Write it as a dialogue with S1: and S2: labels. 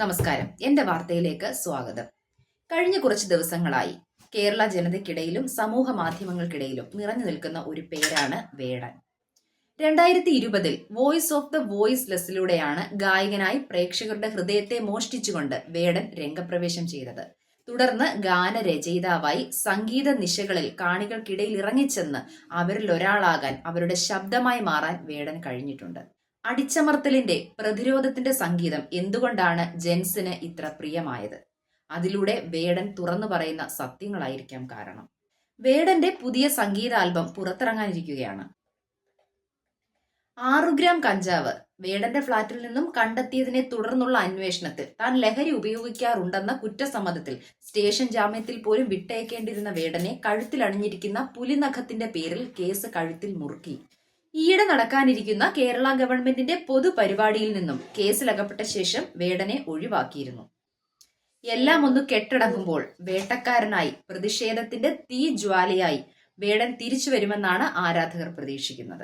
S1: നമസ്കാരം. എന്റെ വാർത്തയിലേക്ക് സ്വാഗതം. കഴിഞ്ഞ കുറച്ച് ദിവസങ്ങളായി കേരള ജനതയ്ക്കിടയിലും സമൂഹ മാധ്യമങ്ങൾക്കിടയിലും നിറഞ്ഞു നിൽക്കുന്ന ഒരു പേരാണ് വേടൻ. രണ്ടായിരത്തി ഇരുപതിൽ വോയിസ് ഓഫ് ദ വോയിസ് ലെസ്സിലൂടെയാണ് ഗായകനായി പ്രേക്ഷകരുടെ ഹൃദയത്തെ മോഷ്ടിച്ചുകൊണ്ട് വേടൻ രംഗപ്രവേശം ചെയ്തത്. തുടർന്ന് ഗാനരചയിതാവായി സംഗീത നിശകളിൽ കാണികൾക്കിടയിൽ ഇറങ്ങിച്ചെന്ന് അവരിൽ ഒരാളാകാൻ അവരുടെ ശബ്ദമായി മാറാൻ വേടൻ കഴിഞ്ഞിട്ടുണ്ട്. അടിച്ചമർത്തലിന്റെ പ്രതിരോധത്തിന്റെ സംഗീതം എന്തുകൊണ്ടാണ് ജെൻസിന് ഇത്ര പ്രിയമായത്? അതിലൂടെ വേടൻ തുറന്നു പറയുന്ന സത്യങ്ങളായിരിക്കാം കാരണം. വേടന്റെ പുതിയ സംഗീതാൽബം പുറത്തിറങ്ങാനിരിക്കുകയാണ്. ആറു ഗ്രാം കഞ്ചാവ് വേടന്റെ ഫ്ളാറ്റിൽ നിന്നും കണ്ടെത്തിയതിനെ തുടർന്നുള്ള അന്വേഷണത്തിൽ താൻ ലഹരി ഉപയോഗിക്കാറുണ്ടെന്ന കുറ്റസമ്മതത്തിൽ സ്റ്റേഷൻ ജാമ്യത്തിൽ പോലും വിട്ടയക്കേണ്ടിരുന്ന വേടനെ കഴുത്തിൽ അണിഞ്ഞിരിക്കുന്ന പുലിനഖത്തിന്റെ പേരിൽ കേസ് കഴുത്തിൽ മുറുക്കി. ഈയിടെ നടക്കാനിരിക്കുന്ന കേരള ഗവൺമെന്റിന്റെ പൊതുപരിപാടിയിൽ നിന്നും കേസിലകപ്പെട്ട ശേഷം വേടനെ ഒഴിവാക്കിയിരുന്നു. എല്ലാം ഒന്ന് കെട്ടടങ്ങുമ്പോൾ വേട്ടക്കാരനായി പ്രതിഷേധത്തിന്റെ തീ ജ്വാലയായി വേടൻ തിരിച്ചു വരുമെന്നാണ് ആരാധകർ പ്രതീക്ഷിക്കുന്നത്.